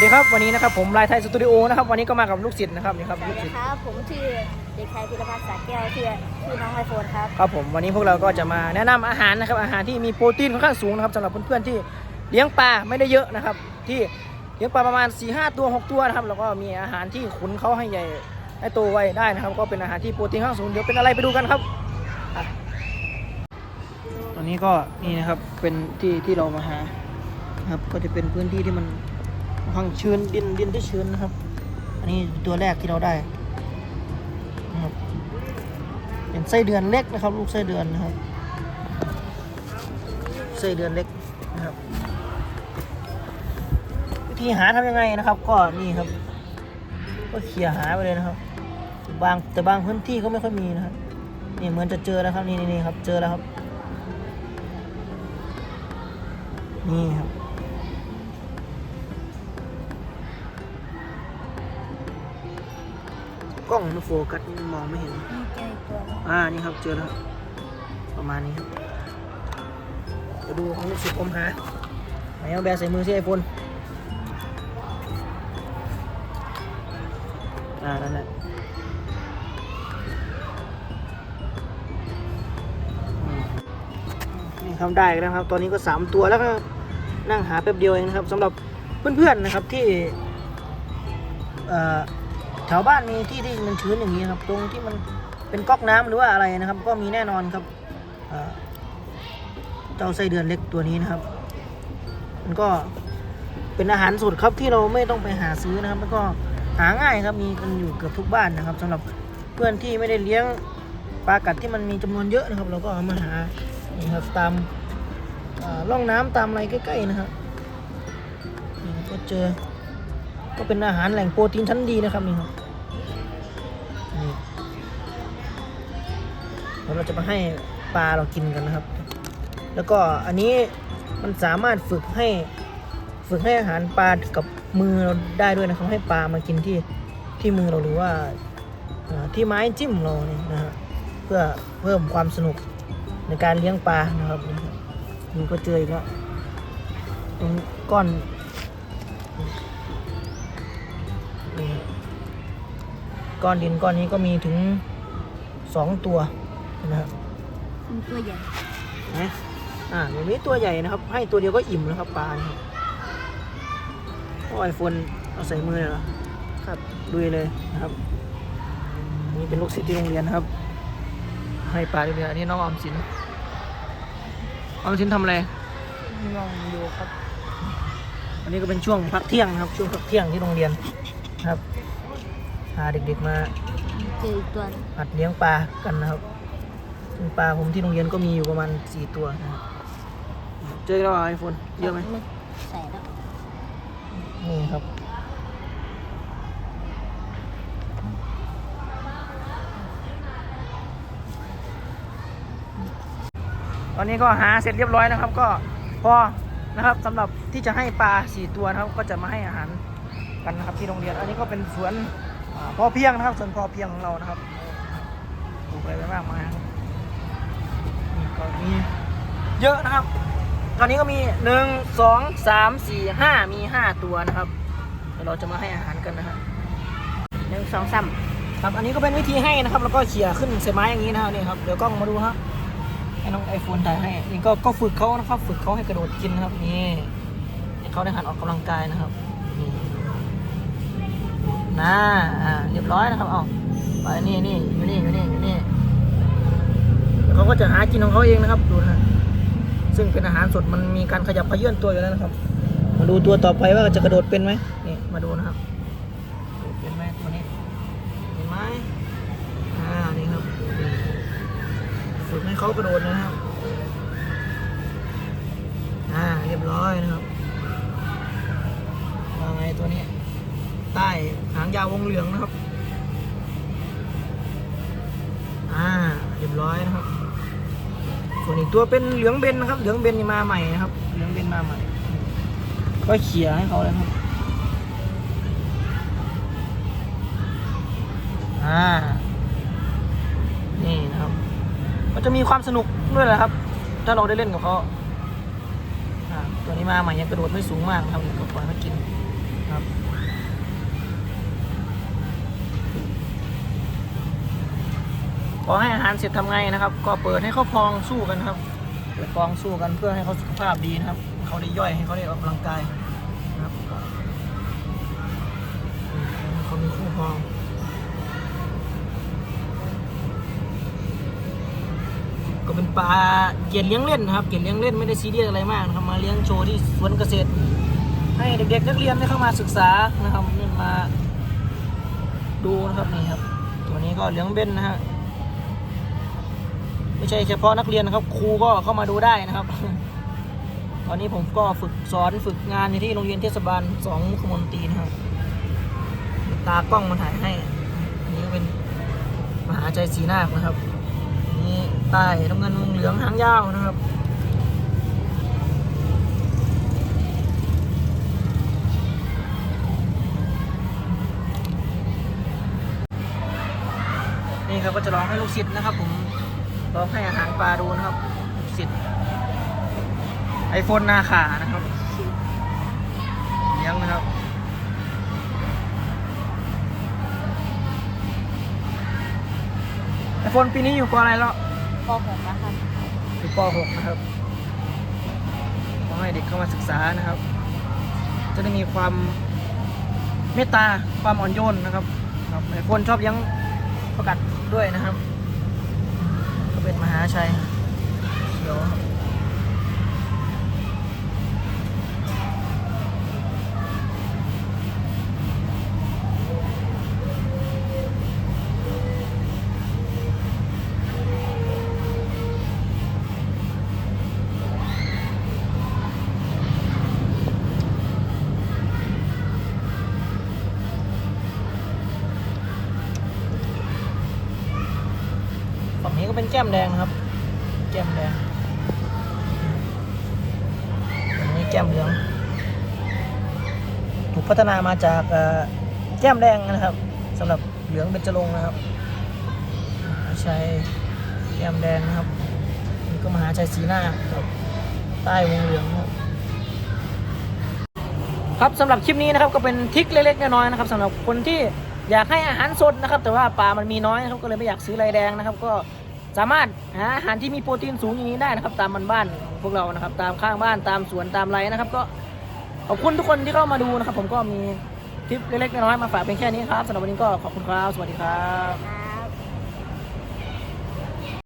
วัสดีครับวันนี้นะครับผมลายไทยสตูดิโอนะครับวันนี้ก็มากับลูกศิษย์นะครับนี่ครับสวัลูสกดีศิษย์ครับผมชื่อเด็กชายพิรพัฒน์สาแก้วชื่อชื่อน้องไอโฟนครับครับผมวันนี้พวกเราก็จะมาแนะนำอาหารนะครับอาหารที่มีโปรตีนค่อนข้างสูงนะครับสำหรับเพื่อนๆที่เลี้ยงปลาไม่ได้เยอะนะครับที่เลี้ยงปลาประมาณ4ีหตัว 6 ตัวนะครับแล้วก็มีอาหารที่ขุนเขาให้ใหญ่ให้โตไวได้นะครับก็เป็นอาหารที่โปรตีนค่อนข้างสูงเดี๋ยวเป็นอะไรไปดูกันครับอะตอนนี้ก็นี่นะครับเป็นที่ที่เรามาหานะครับก็จะเป็นพื้นที่ที่มัน ค่อนข้างชื้นดินดินที่ชื้นนะครับ อันนี้ตัวแรกที่เราได้นะครับเป็นไส้เดือนเล็กนะครับ ลูกไส้เดือนนะครับไส้เดือนเล็กนะครับ วิธีหาทำยังไงนะครับ ก็นี่ครับ ก็เขี่ยหาไปเลยนะครับ บางแต่บางพื้นที่ก็ไม่ค่อยมีนะครับนี่เหมือนจะเจอแล้วครับนี่นี่ครับ เจอแล้วครับ นี่ครับ กล้องมันโฟกัสมองไม่เห็น อ่า นี่ครับเจอแล้ว ประมาณนี้ครับเดี๋ยวดูของลูกศิษย์ผมหาไหนเอาแบใส่มือสิไอโฟนอ่า นั่นแหละนี่ทำได้แล้วครับ ตอนนี้ก็สามตัวแล้วก็นั่งหาแป๊บเดียวเองนะครับสำหรับเพื่อนๆนะครับที่เอ่อ แถวบ้านมีที่ที่มันชื้นอย่างนี้ครับ ตรงที่มันเป็นก๊อกน้ำหรือว่าอะไรนะครับ ก็มีแน่นอนครับเจ้าไส้เดือนเล็กตัวนี้นะครับ มันก็เป็นอาหารสดครับที่เราไม่ต้องไปหาซื้อนะครับแล้วก็หาง่ายครับมีกันอยู่เกือบทุกบ้านนะครับสำหรับเพื่อนที่ไม่ได้เลี้ยงปลากัดที่มันมีจำนวนเยอะนะครับ เราก็เอามาหานี่ครับตามเอ่อร่องน้ำตามอะไรใกล้ๆนะครับก็เจอก็เป็นอาหารแหล่งโปรตีนชั้นดีนะครับนี่ครับ ดี๋ยวเราจะมาให้ปลาเรากินกันนะครับ แล้วก็อันนี้มันสามารถฝึกให้ฝึกให้อาหารปลากับมือเราได้ด้วยนะครับให้ปลามากินที่ที่มือเราหรือว่าที่ไม้จิ้มเราเนี่ยนะฮะเพื่อเพิ่มความสนุกในการเลี้ยงปลานะครับนี่ครับดูก็เจออีกแล้วตรงก้อนก้อนดินก้อนนี้ก็มีถึงสองตัว นะครับมันตัวใหญ่นะอ่าแบบนี้ตัวใหญ่นะครับ ให้ตัวเดียวก็อิ่มแล้วครับปลานะครับโอ้ไอโฟนเอาใส่มือเลยเหรอครับดุยเลยนะครับนี่เป็นลูกศิษย์ที่โรงเรียนนะครับ ให้ปลาดุยเลยอันนี้น้องออมสินออมสินทำอะไรลองดูครับ อันนี้ก็เป็นช่วงพักเที่ยงนะครับ ช่วงพักเที่ยงที่โรงเรียนนะครับพาเด็กๆมาเจออีกตัวหนึ่งหัดเลี้ยงปลากันนะครับซึ่ง ปลาผมที่โรงเรียนก็มีอยู่ประมาณสี่ตัวนะครับเจอแล้วไอโฟนเยอะไหมใส่แล้วนี่ครับตอนนี้ก็หาเสร็จเรียบร้อยนะครับ ก็พอนะครับสำหรับที่จะให้ปลาสี่ตัวนะครับก็จะมาให้อาหารกันนะครับที่โรงเรียน อันนี้ก็เป็นสวนอ่าพอเพียงนะครับสวนพอเพียงของเรานะครับปลูกอะไรไปมากมายครับนี่ ก็มีเยอะนะครับ ตอนนี้ก็มีหนึ่งสองสามสี่ห้ามีห้าตัวนะครับเดี๋ยวเราจะมาให้อาหารกันนะครับหนึ่งสองสามครับอันนี้ก็เป็นวิธีให้นะครับแล้วก็เขี่ยขึ้นใส่ไม้อย่างนี้นะครับนี่ครับเดี๋ยวกล้องมาดูครับให้น้องไอโฟนถ่ายให้นี่ก็ก็ฝึกเขานะครับ ฝึกเขาให้กระโดดกินนะครับนี่ให้เขาได้หัดออกกำลังกายนะครับนี่นะอ่าเรียบร้อยนะครับเอาไปนี่นี่อยู่นี่อยู่นี่อยู่นี่ เขาก็จะหากินของเขาเองนะครับดูนะซึ่งเป็นอาหารสดมันมีการขยับขยื่นตัวอยู่แล้วนะครับ มาดูตัวต่อไปว่าจะกระโดดเป็นไหมนี่มาดูนะครับเป็นไหมตัวนี้เห็นไหมอ่านี่ครับฝึกให้เขากระโดดนะครับอ่าเรียบร้อยนะครับว่าไงตัวนี้ ใต้หางยาววงเหลืองนะครับ อ่า เรียบร้อยนะครับ ส่วนอีก ตัวเป็นเหลืองเบนนะครับ เหลืองเบนมาใหม่นะครับ เหลืองเบนมาใหม่ ก็เขี่ยให้เขาเลยครับ อ่า นี่นะครับก็จะมีความสนุกด้วยแหละครับ ถ้าเราได้เล่นกับเขาตัวนี้มาใหม่ยังกระโดดไม่สูงมากครับก็ปล่อยมากิน อให้อาหารเสร็จทำไงนะครับ ก็เปิดให้เขาพองสู้กันครับเปิดฟองสู้กันเพื่อให้เขาสุขภาพดีนะครับเขาได้ย่อยให้เขาได้ออกกำลังกายนะครับเขามีคู่พองก็เป็นปลาเกียรเลี้ยงเล่นนะครับ เกียรเลี้ยงเล่นไม่ได้ซีเรียสอะไรมากนะครับมาเลี้ยงโชว์ที่สวนเกษตร ให้เด็กๆนักเรียนได้เข้ามาศึกษานะครับนี่มาดูนะครับนี่ครับ ตัวนี้ก็เลี้ยงเบ้นนะฮะ ไม่ใช่เฉพาะนักเรียนนะครับ ครูก็เข้ามาดูได้นะครับ ตอนนี้ผมก็ฝึกสอนฝึกงานอยู่ที่โรงเรียนเทศบาลสองมุขมนตรีนะครับ ตากล้องมาถ่ายให้อันนี้เป็นมหาใจสีหน้านะครับ นี่ใต้น้ำเงินวงเหลืองหางยาวนะครับนี่ครับก็จะลองให้ลูกศิษย์นะครับผม ลองให้อาหารปลาดูนะครับลูกศิษย์ไอโฟนนาขานะครับเลี้ยงนะครับไอโฟนปีนี้อยู่ปออะไรแล้วป .6 นะครับอยู่ป .6 นะครับขอให้เด็กเข้ามาศึกษานะครับ จะได้มีความเมตตาความอ่อนโยนนะครับครับไอโฟนชอบเลี้ยงประกัดด้วยนะครับก็เป็นมหา ชัย ฝั่งนี้ก็เป็นแก้มแดงนะครับ แก้มแดงฝั่งนี้แก้มเหลือง ถูกพัฒนามาจากเอ่อแก้มแดงนะครับสำหรับเหลืองเบญจรงนะครับมหาชัยแก้มแดงนะครับนี่ก็มหาชัยสีหน้าครับใต้วงเหลืองครับครับสำหรับคลิปนี้นะครับก็เป็นทิคเล็กๆน้อยๆนะครับสำหรับคนที่อยากให้อาหารสดนะครับ แต่ว่าปลามันมีน้อยนะครับก็เลยไม่อยากซื้อไรแดงนะครับก็ สามารถหาอาหารที่มีโปรตีนสูงอย่างนี้ได้นะครับ ตามบ้านๆพวกเรานะครับ ตามข้างบ้านตามสวนตามไรนะครับ ก็ขอบคุณทุกคนที่เข้ามาดูนะครับ ผมก็มีคลิปเล็กๆน้อยๆมาฝากเป็นแค่นี้ครับสำหรับวันนี้ก็ขอบคุณครับ สวัสดีครับ